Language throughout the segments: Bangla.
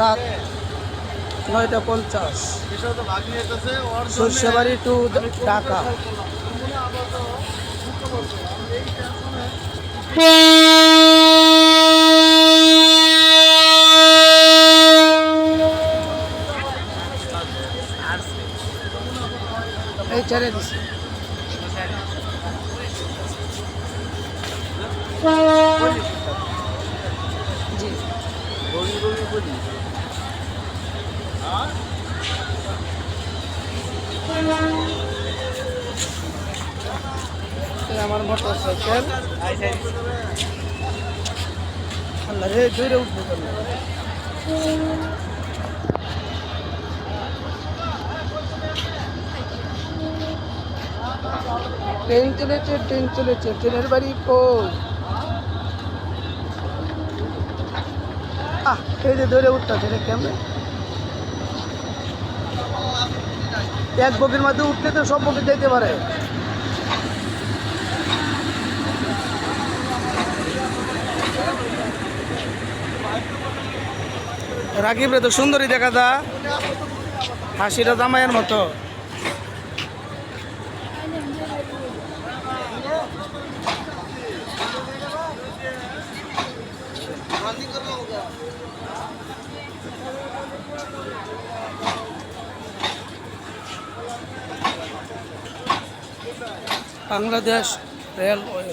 রাত নয়টা পঞ্চাশ। সর্ষেবাড়ি টু ঢাকা। এই ছেড়ে দিছি। আমার মোটর সাইকেল রে দূরে উঠবো ট্রেন চলেছে ট্রেন চলেছে ট্রেনের বাড়ি কই এই যে ধরে উঠতেছে রে কেমন। এক বগির মধ্যে উঠলে তো সব বগি যেতে পারে। রাকিব রে তো সুন্দরী দেখা দা হাসিটা জামাইয়ের মতো। বাংলাদেশ রেলওয়ে।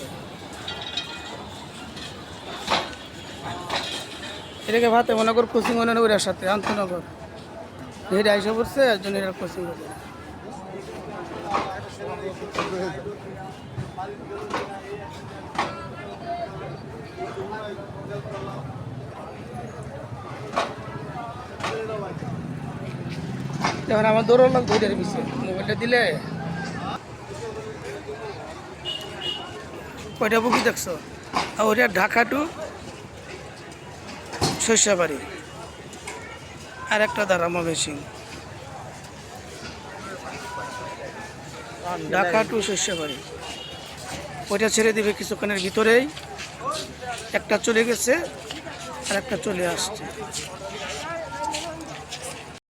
এটাকে ভাতে মনে কর কোচিং ওর সাথে আন্তনগর এটা এসে পড়ছে একজন কোচিং এখন আমার দৌড় লোক পিছিয়ে মোবাইলটা দিলে। কয়টা বুকি দেখছ? আর ওটা ঢাকা টু শস্যবাড়ি আর একটা দ্বারা ময়মনসিং ঢাকা টু শস্যবাড়ি ওইটা ছেড়ে দিবে কিছুক্ষণের ভিতরেই। একটা চলে গেছে, আর একটা চলে আসছে।